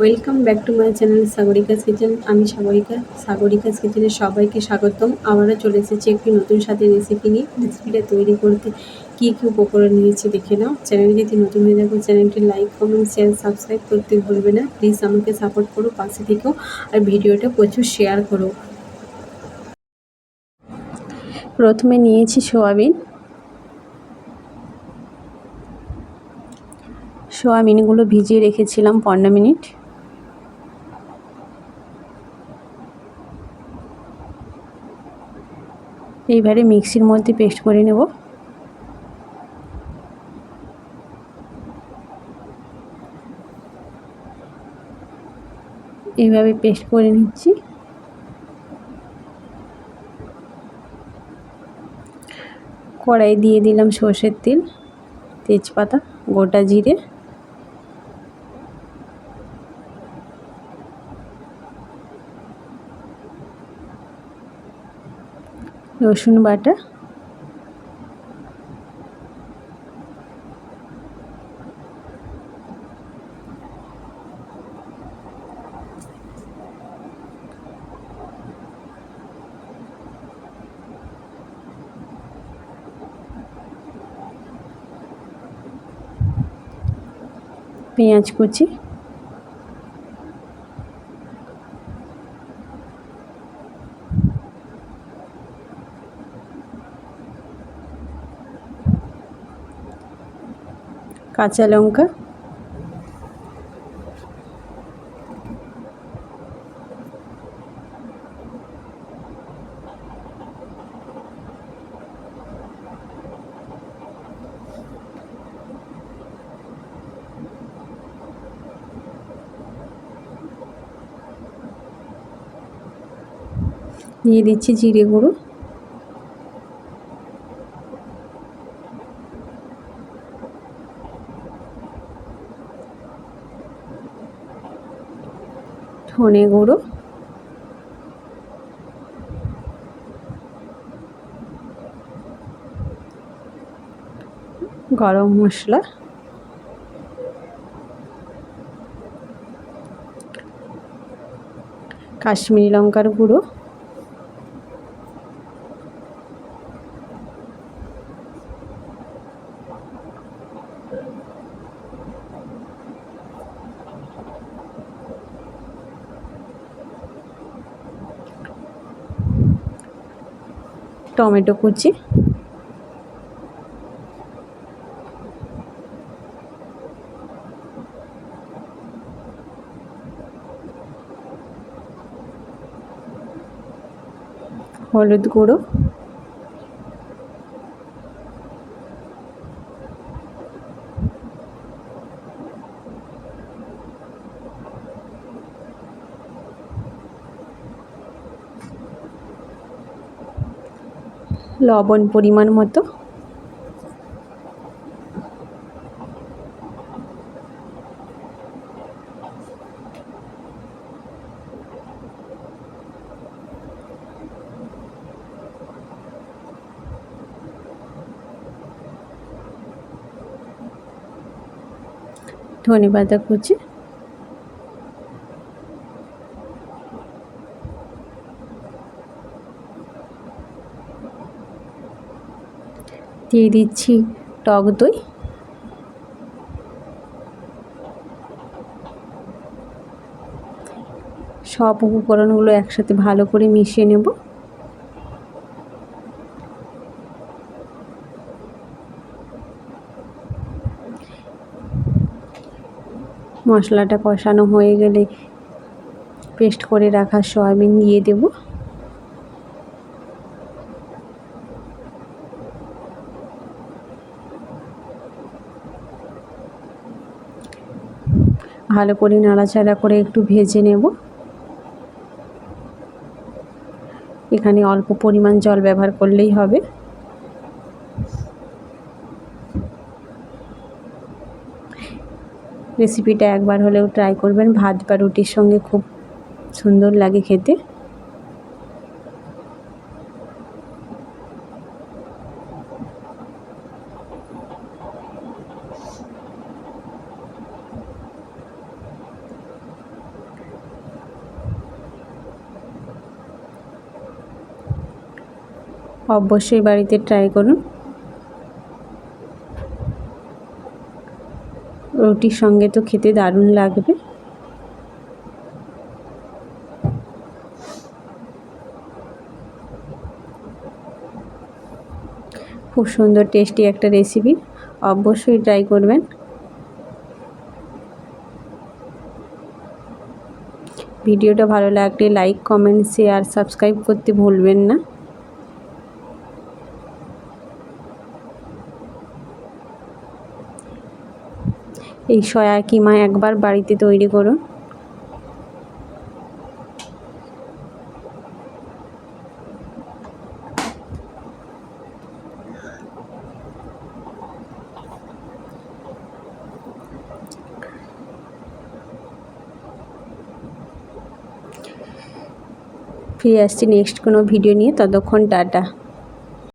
Welcome back to my channel Sagarika's kitchen আমি সাগরিকা। সাগরিকাস কিচেনে সবাইকে স্বাগতম। আবারও চলে এসেছি একটি নতুন স্বাদের রেসিপি নিয়ে। রেসিপিটা তৈরি করতে কী কী উপকরণ নিয়েছি দেখে নাও। চ্যানেল যদি নতুন হয়ে থাকো চ্যানেলটি লাইক কমেন্ট শেয়ার সাবস্ক্রাইব করতে ভুলবে না। প্লিজ আমাকে সাপোর্ট করো পাশে থেকেও। আর ভিডিওটা প্রচুর শেয়ার করো। প্রথমে নিয়েছি সোয়াবিন। সোয়াবিনগুলো ভিজিয়ে রেখেছিলাম পনেরো মিনিট। এইবারে মিক্সির মধ্যে পেস্ট করে নেব। এইভাবে পেস্ট করে নিচ্ছি। কড়াই দিয়ে দিলাম সর্ষের তেল, তেজপাতা, গোটা জিরে। রসুন বাটা পেঁয়াজ কুচি কাঁচা লঙ্কা। দিয়ে দিচ্ছি জিরে গুঁড়ো। ধনে গুঁড়ো। গরম মশলা। কাশ্মীরি লঙ্কার গুঁড়ো। টমেটো কুচি। হলুদ গুঁড়ো। লবণ পরিমাণ মতো। ধনে পাতা কুচি। দিয়ে দিচ্ছি টক দই। সব উপকরণগুলো একসাথে ভালো করে মিশিয়ে নেব। মশলাটা কষানো হয়ে গেলে পেস্ট করে রাখা সয়াবিন দিয়ে দেবো। ভালো করে নাড়াচাড়া করে একটু ভেজে নেব। এখানে অল্প পরিমাণ জল ব্যবহার করলেই হবে। রেসিপিটা একবার হলেও ট্রাই করবেন। ভাত বা রুটির সঙ্গে খুব সুন্দর লাগে খেতে। অবশ্যই বাড়িতে ট্রাই করুন। রুটির সঙ্গে তো খেতে দারুণ লাগবে। খুব সুন্দর টেস্টি একটা রেসিপি অবশ্যই ট্রাই করবেন। ভিডিওটা ভালো লাগলে লাইক কমেন্ট শেয়ার সাবস্ক্রাইব করতে ভুলবেন না। এই সয়া কিমা একবার বাড়িতে তৈরি করুন ফিরে আসছি নেক্সট কোনো ভিডিও নিয়ে, ততক্ষণ টাটা।